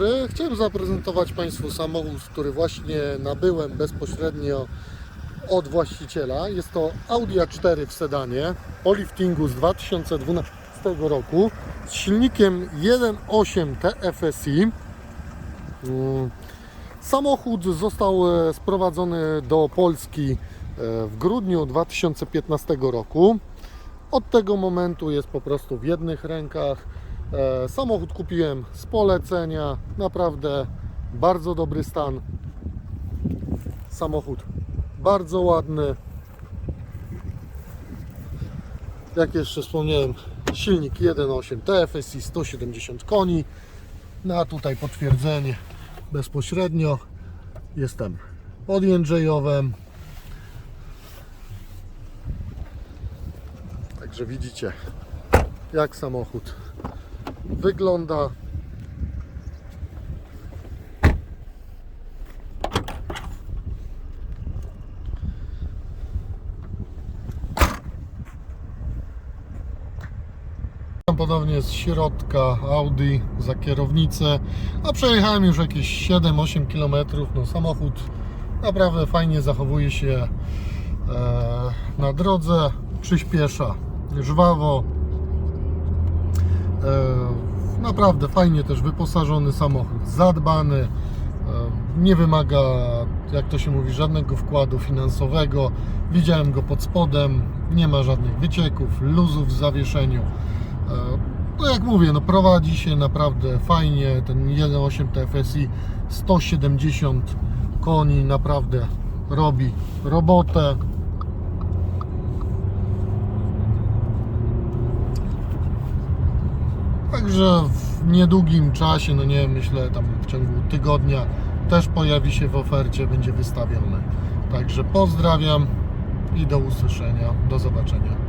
dobry. Chciałem zaprezentować Państwu samochód, który właśnie nabyłem bezpośrednio od właściciela. Jest to Audi A4 w sedanie o liftingu z 2012 roku z silnikiem 1.8 TFSI. Mm, Samochód został e, sprowadzony do Polski e, w grudniu 2015 roku. Od tego momentu jest po prostu w jednych rękach. E, Samochód kupiłem z polecenia, naprawdę bardzo dobry stan. Samochód bardzo ładny. Jak jeszcze wspomniałem, silnik 1.8 TFSI 170 koni. No a tutaj potwierdzenie bezpośrednio. Jestem pod Jędrzejowem. Także widzicie, jak samochód wygląda. Podobnie z środka Audi za kierownicę, a przejechałem już jakieś 7-8 km. No, samochód naprawdę fajnie zachowuje się e, na drodze, przyspiesza żwawo. E, naprawdę fajnie też wyposażony samochód, zadbany, e, nie wymaga, jak to się mówi, żadnego wkładu finansowego. Widziałem go pod spodem, nie ma żadnych wycieków, luzów w zawieszeniu. No jak mówię, no prowadzi się naprawdę fajnie. Ten 1.8 TFSI 170 koni naprawdę robi robotę. Także w niedługim czasie, no nie myślę tam w ciągu tygodnia też pojawi się w ofercie, będzie wystawione. Także pozdrawiam i do usłyszenia, do zobaczenia.